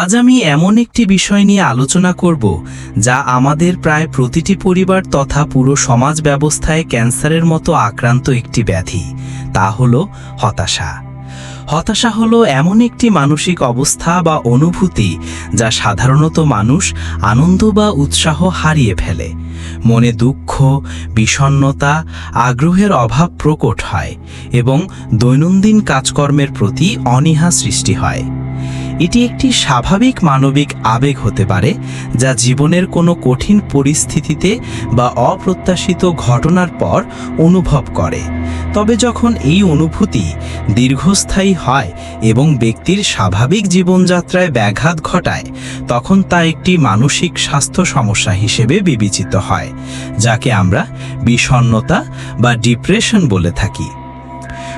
আজ আমি এমন একটি বিষয় নিয়ে আলোচনা করব, যা আমাদের প্রায় প্রতিটি পরিবার তথা পুরো সমাজ ব্যবস্থায় ক্যান্সারের মতো আক্রান্ত একটি ব্যাধি, তা হলো হতাশা। হতাশা হলো এমন একটি মানসিক অবস্থা বা অনুভূতি যা সাধারণত মানুষ আনন্দ বা উৎসাহ হারিয়ে ফেলে। মনে দুঃখ, বিষণ্ণতা, আগ্রহের অভাব প্রকট হয় এবং দৈনন্দিন কাজকর্মের প্রতি অনীহা সৃষ্টি হয়। এটি একটি স্বাভাবিক মানবিক আবেগ হতে পারে, যা জীবনের কোনো কঠিন পরিস্থিতিতে বা অপ্রত্যাশিত ঘটনার পর অনুভব করে। তবে যখন এই অনুভূতি দীর্ঘস্থায়ী হয় এবং ব্যক্তির স্বাভাবিক জীবনযাত্রায় ব্যাঘাত ঘটায়, তখন তা একটি মানসিক স্বাস্থ্য সমস্যা হিসেবে বিবেচিত হয়, যাকে আমরা বিষণ্ণতা বা ডিপ্রেশন বলে থাকি।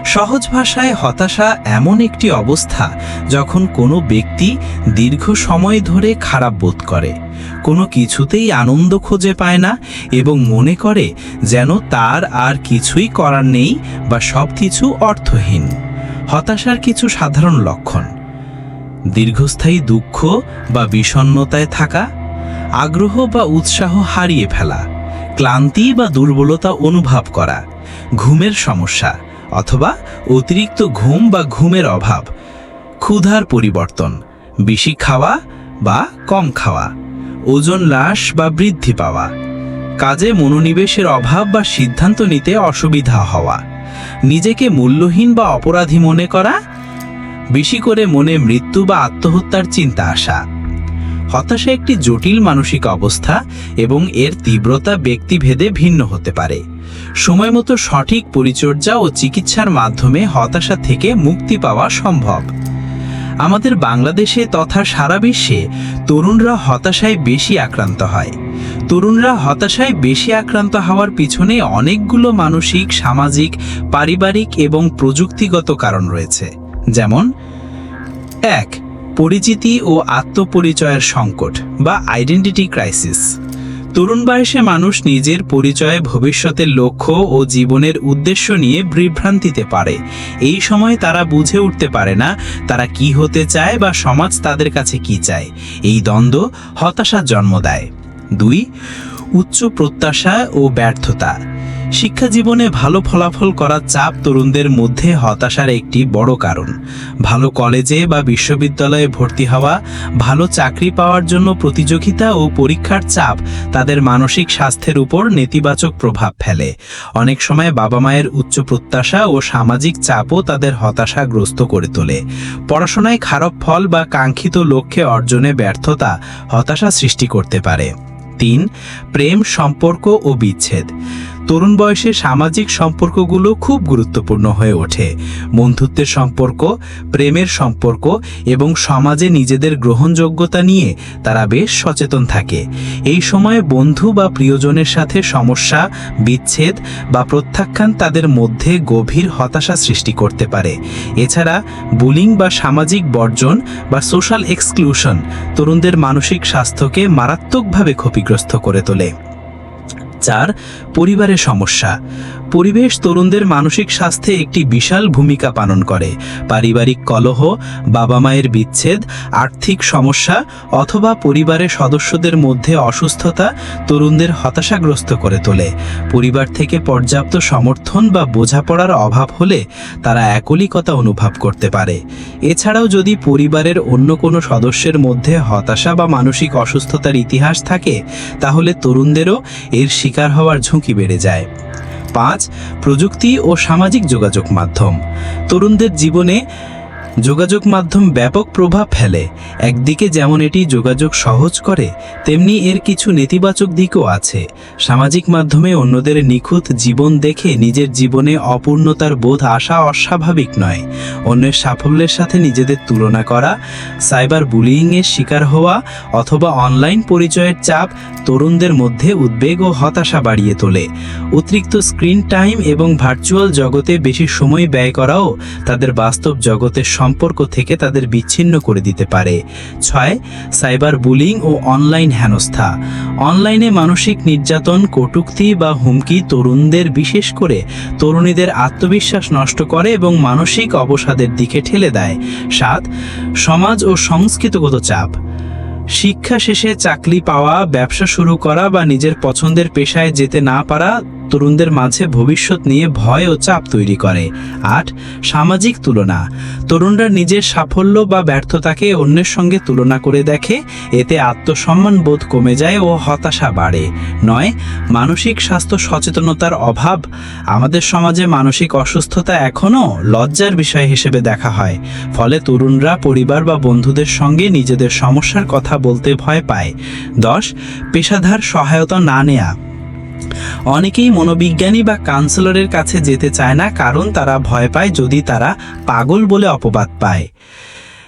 সহজ ভাষায় হতাশা এমন একটি অবস্থা যখন কোনো ব্যক্তি দীর্ঘ সময় ধরে খারাপ বোধ করে। কোনো কিছুতেই আনন্দ খুঁজে পায় না এবং মনে করে যেন তার আর কিছুই করার নেই বা সব কিছু অর্থহীন। হতাশার কিছু সাধারণ লক্ষণ। দীর্ঘস্থায়ী দুঃখ বা বিষণ্ণতায় থাকা, আগ্রহ বা উৎসাহ হারিয়ে ফেলা, ক্লান্তি বা দুর্বলতা অনুভব করা, ঘুমের সমস্যা অথবা অতিরিক্ত ঘুম বা ঘুমের অভাব, ক্ষুধার পরিবর্তন, বেশি খাওয়া বা কম খাওয়া, ওজন হ্রাস বা বৃদ্ধি পাওয়া, কাজে মনোনিবেশের অভাব বা সিদ্ধান্ত নিতে অসুবিধা হওয়া, নিজেকে মূল্যহীন বা অপরাধী মনে করা, বেশি করে মনে মৃত্যু বা আত্মহত্যার চিন্তা আসা। হতাশা একটি জটিল মানসিক অবস্থা এবং এর তীব্রতা ব্যক্তিভেদে ভিন্ন হতে পারে। সময় মতো সঠিক পরিচর্যা ও চিকিৎসার মাধ্যমে হতাশা থেকে মুক্তি পাওয়া সম্ভব। আমাদের বাংলাদেশে তথা সারা বিশ্বে তরুণরা হতাশায় বেশি আক্রান্ত হয়। তরুণরা হতাশায় বেশি আক্রান্ত হওয়ার পিছনে অনেকগুলো মানসিক, সামাজিক, পারিবারিক এবং প্রযুক্তিগত কারণ রয়েছে। যেমন, এক, পরিচিতি ও আত্মপরিচয়ের সংকট বা আইডেন্টিটি ক্রাইসিস তরুণ বয়সে মানুষ নিজের পরিচয়ে ভবিষ্যতের লক্ষ্য ও জীবনের উদ্দেশ্য নিয়ে বিভ্রান্তিতে পারে। এই সময় তারা বুঝে উঠতে পারে না, তারা কি হতে চায় বা সমাজ তাদের কাছে কি চায়। এই দ্বন্দ্ব হতাশার জন্ম দেয়। দুই, উচ্চ প্রত্যাশা ও ব্যর্থতা। শিক্ষা জীবনে ভালো ফলাফল করার চাপ তরুণদের মধ্যে হতাশার একটি বড় কারণ। ভালো কলেজে বা বিশ্ববিদ্যালয়ে ভর্তি হওয়া, ভালো চাকরি পাওয়ার জন্য প্রতিযোগিতা ও পরীক্ষার চাপ তাদের মানসিক স্বাস্থ্যের উপর নেতিবাচক প্রভাব ফেলে। অনেক সময় বাবা মায়ের উচ্চ প্রত্যাশা ও সামাজিক চাপও তাদের হতাশাগ্রস্ত করে তোলে। পড়াশোনায় খারাপ ফল বা কাঙ্ক্ষিত লক্ষ্যে অর্জনে ব্যর্থতা হতাশা সৃষ্টি করতে পারে। তিন, প্রেম, সম্পর্ক ও বিচ্ছেদ। তরুণ বয়সে সামাজিক সম্পর্কগুলো খুব গুরুত্বপূর্ণ হয়ে ওঠে। বন্ধুত্বের সম্পর্ক, প্রেমের সম্পর্ক এবং সমাজে নিজেদের গ্রহণযোগ্যতা নিয়ে তারা বেশ সচেতন থাকে। এই সময়ে বন্ধু বা প্রিয়জনের সাথে সমস্যা, বিচ্ছেদ বা প্রত্যাখ্যান তাদের মধ্যে গভীর হতাশা সৃষ্টি করতে পারে। এছাড়া বুলিং বা সামাজিক বর্জন বা সোশ্যাল এক্সক্লুশন তরুণদের মানসিক স্বাস্থ্যকে মারাত্মকভাবে ক্ষতিগ্রস্ত করে তোলে। চার পরিবারের সমস্যা। পরিবেশ তরুণদের মানসিক স্বাস্থ্যে একটি বিশাল ভূমিকা পালন করে। পারিবারিক কলহ, বাবা মায়ের বিচ্ছেদ, আর্থিক সমস্যা অথবা পরিবারের সদস্যদের মধ্যে অসুস্থতা তরুণদের হতাশাগ্রস্ত করে তোলে। পরিবার থেকে পর্যাপ্ত সমর্থন বা বোঝাপড়ার অভাব হলে তারা একলিকতা অনুভব করতে পারে। এছাড়াও যদি পরিবারের অন্য কোনো সদস্যের মধ্যে হতাশা বা মানসিক অসুস্থতার ইতিহাস থাকে, তাহলে তরুণদেরও এর শিকার হওয়ার ঝুঁকি বেড়ে যায়। পাঁচ প্রযুক্তি ও সামাজিক যোগাযোগ মাধ্যম। তরুণদের জীবনে যোগাযোগ মাধ্যম ব্যাপক প্রভাব ফেলে। একদিকে যেমন এটি যোগাযোগ সহজ করে, তেমনি এর কিছু নেতিবাচক দিকও আছে। সামাজিক মাধ্যমে অন্যদের নিখুঁত জীবন দেখে নিজের জীবনে অপূর্ণতার বোধ আসা অস্বাভাবিক নয়। অন্যের সাফল্যের সাথে নিজেদের তুলনা করা, সাইবার বুলিংয়ের শিকার হওয়া, অথবা অনলাইন পরিচয়ের চাপ তরুণদের মধ্যে উদ্বেগ ও হতাশা বাড়িয়ে তোলে। অতিরিক্ত স্ক্রিন টাইম এবং ভার্চুয়াল জগতে বেশি সময় ব্যয় করাও তাদের বাস্তব জগতের সম্পর্ক থেকে তাদের বিচ্ছিন্ন করে দিতে পারে। ছয়, সাইবার বুলিং ও অনলাইন হেনস্থা। অনলাইনে মানসিক নির্যাতন, কটূক্তি বা হুমকি তরুণদের বিশেষ করে তরুণীদের আত্মবিশ্বাস নষ্ট করে এবং মানসিক অবসাদের দিকে ঠেলে দেয়। সাত, সমাজ ও সংস্কৃতিগত চাপ। শিক্ষা শেষে চাকরি পাওয়া, ব্যবসা শুরু করা বা নিজের পছন্দের পেশায় যেতে না পারা তরুণদের মাঝে ভবিষ্যৎ নিয়ে ভয় ও চাপ তৈরি করে। আট, সামাজিক তুলনা। তরুণরা নিজের সাফল্য বা ব্যর্থতাকে অন্যের সঙ্গে তুলনা করে দেখে, এতে আত্মসম্মান বোধ কমে যায় ও হতাশা বাড়ে। নয়, মানসিক স্বাস্থ্য সচেতনতার অভাব। আমাদের সমাজে মানসিক অসুস্থতা এখনও লজ্জার বিষয় হিসেবে দেখা হয়। ফলে তরুণরা পরিবার বা বন্ধুদের সঙ্গে নিজেদের সমস্যার কথা বলতে ভয় পায়। দশ, পেশাদার সহায়তা না নেয়া। অনেকেই মনোবিজ্ঞানী বা কাউন্সিলরের কাছে যেতে চায় না, কারণ তারা ভয় পায় যদি তারা পাগল বলে অপবাদ পায়।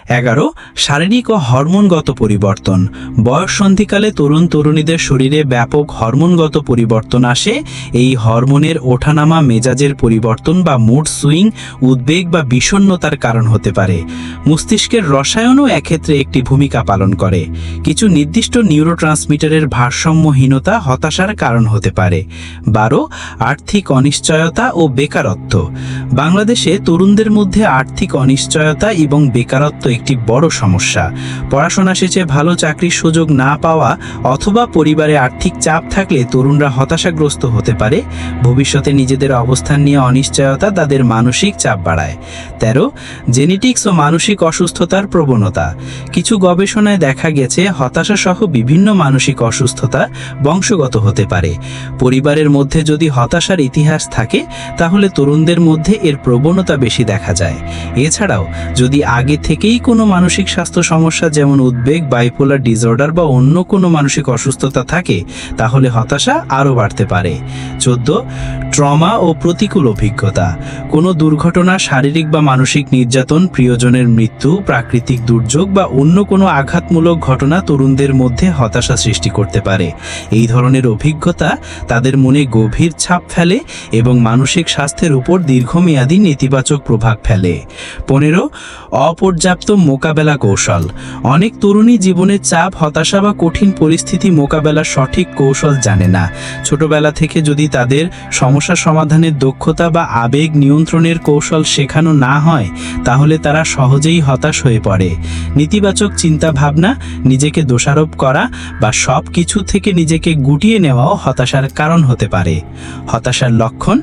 এগারো, শারীরিক ও হরমোনগত পরিবর্তন। বয়স সন্ধিকালে তরুণ তরুণীদের শরীরে ব্যাপক হরমোনগত পরিবর্তন আসে। এই হরমোনের ওঠানামা, মেজাজের পরিবর্তন বা মুড সুইং উদ্বেগ বা বিষণ্ণতার কারণ হতে পারে। মস্তিষ্কের রসায়নও এক্ষেত্রে একটি ভূমিকা পালন করে। কিছু নির্দিষ্ট নিউরোট্রান্সমিটারের ভারসাম্যহীনতা হতাশার কারণ হতে পারে। বারো, আর্থিক অনিশ্চয়তা ও বেকারত্ব। বাংলাদেশে তরুণদের মধ্যে আর্থিক অনিশ্চয়তা এবং বেকারত্ব একটি বড় সমস্যা। পড়াশোনা শেষে ভালো চাকরির সুযোগ না পাওয়া অথবা পরিবারে আর্থিক চাপ থাকলে তরুণরা হতাশাগ্রস্ত হতে পারে। ভবিষ্যতে নিজেদের অবস্থান নিয়ে অনিশ্চয়তা তাদের মানসিক চাপ বাড়ায়। তেরো, জেনেটিক্স ও মানসিক অসুস্থতার প্রবণতা। কিছু গবেষণায় দেখা গেছে হতাশা সহ বিভিন্ন মানসিক অসুস্থতা বংশগত হতে পারে। পরিবারের মধ্যে যদি হতাশার ইতিহাস থাকে, তাহলে তরুণদের মধ্যে এর প্রবণতা বেশি দেখা যায়। এছাড়াও, যদি আগে থেকেই কোনো মানসিক স্বাস্থ্য সমস্যা যেমন উদ্বেগ বাইপোলার ডিসঅর্ডার বা অন্য কোনো মানসিক অসুস্থতা থাকে, তাহলে হতাশা আরও বাড়তে পারে। চোদ্দ, ট্রমা ও প্রতিকূল অভিজ্ঞতা। কোনো দুর্ঘটনা, শারীরিক বা মানসিক নির্যাতন, প্রিয়জনের মৃত্যু, প্রাকৃতিক দুর্যোগ বা অন্য কোনো আঘাতমূলক ঘটনা তরুণদের মধ্যে হতাশা সৃষ্টি করতে পারে। এই ধরনের অভিজ্ঞতা তাদের মনে গভীর ছাপ ফেলে এবং মানসিক স্বাস্থ্যের উপর দীর্ঘমেয়াদী নেতিবাচক প্রভাব ফেলে। পনেরো, অপর্যাপ্ত মোকাবেলা কৌশল। অনেক তরুণী জীবনের চাপ, হতাশা বা কঠিন পরিস্থিতি মোকাবেলার সঠিক কৌশল জানে না। ছোটবেলা থেকে যদি তাদের সমস্যা সমাধানের দক্ষতা বা আবেগ নিয়ন্ত্রণের কৌশল শেখানো না হয়, তাহলে তারা সহজেই হতাশ হয়ে পড়ে। নেতিবাচক চিন্তা ভাবনা নিজেকে দোষারোপ করা বা সব কিছু থেকে নিজেকে গুটিয়ে নেওয়াও হতাশার কারণ হতে পারে। হতাশার লক্ষণ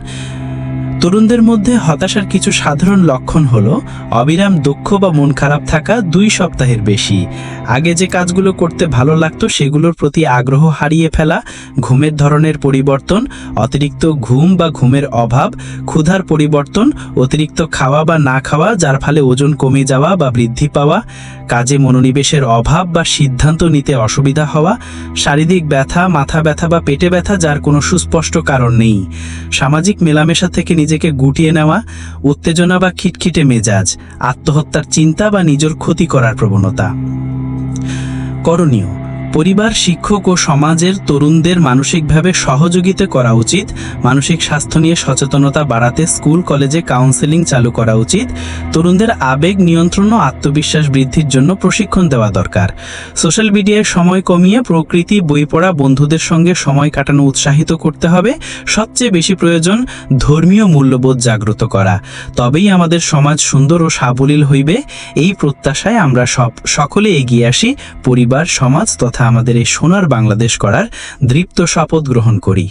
তরুণদের মধ্যে হতাশার কিছু সাধারণ লক্ষণ হলো, অবিরাম দুঃখ বা মন খারাপ থাকা দুই সপ্তাহের বেশি। আগে যে কাজগুলো করতে ভালো লাগতো, সেগুলোর প্রতি আগ্রহ হারিয়ে ফেলা, ঘুমের ধরনের পরিবর্তন, অতিরিক্ত ঘুম বা ঘুমের অভাব, ক্ষুধার পরিবর্তন, অতিরিক্ত খাওয়া বা না খাওয়া, যার ফলে ওজন কমে যাওয়া বা বৃদ্ধি পাওয়া, কাজে মনোনিবেশের অভাব বা সিদ্ধান্ত নিতে অসুবিধা হওয়া, শারীরিক ব্যথা, মাথা ব্যথা বা পেটে ব্যথা, যার কোনো সুস্পষ্ট কারণ নেই। সামাজিক মেলামেশা থেকে নিজেকে গুটিয়ে নেওয়া, উত্তেজনা বা খিটখিটে মেজাজ, আত্মহত্যার চিন্তা বা নিজের ক্ষতি করার প্রবণতা। করণীয় পরিবার, শিক্ষক ও সমাজের তরুণদের মানসিকভাবে সহযোগিতা করা উচিত, মানসিক স্বাস্থ্য নিয়ে সচেতনতা বাড়াতে স্কুল, কলেজে কাউন্সেলিং চালু করা উচিত, তরুণদের আবেগ নিয়ন্ত্রণ ও আত্মবিশ্বাস বৃদ্ধির জন্য প্রশিক্ষণ দেওয়া দরকার। সোশ্যাল মিডিয়ায় সময় কমিয়ে প্রকৃতি, বই পড়া, বন্ধুদের সঙ্গে সময় কাটানো উৎসাহিত করতে হবে, সবচেয়ে বেশি প্রয়োজন ধর্মীয় মূল্যবোধ জাগ্রত করা। তবেই আমাদের সমাজ সুন্দর ও সাবলীল হইবে, এই প্রত্যাশায় আমরা সব, সকলে এগিয়ে আসি, পরিবার, সমাজ আমাদের এই সোনার বাংলাদেশ করার দৃপ্ত শপথ গ্রহণ করি।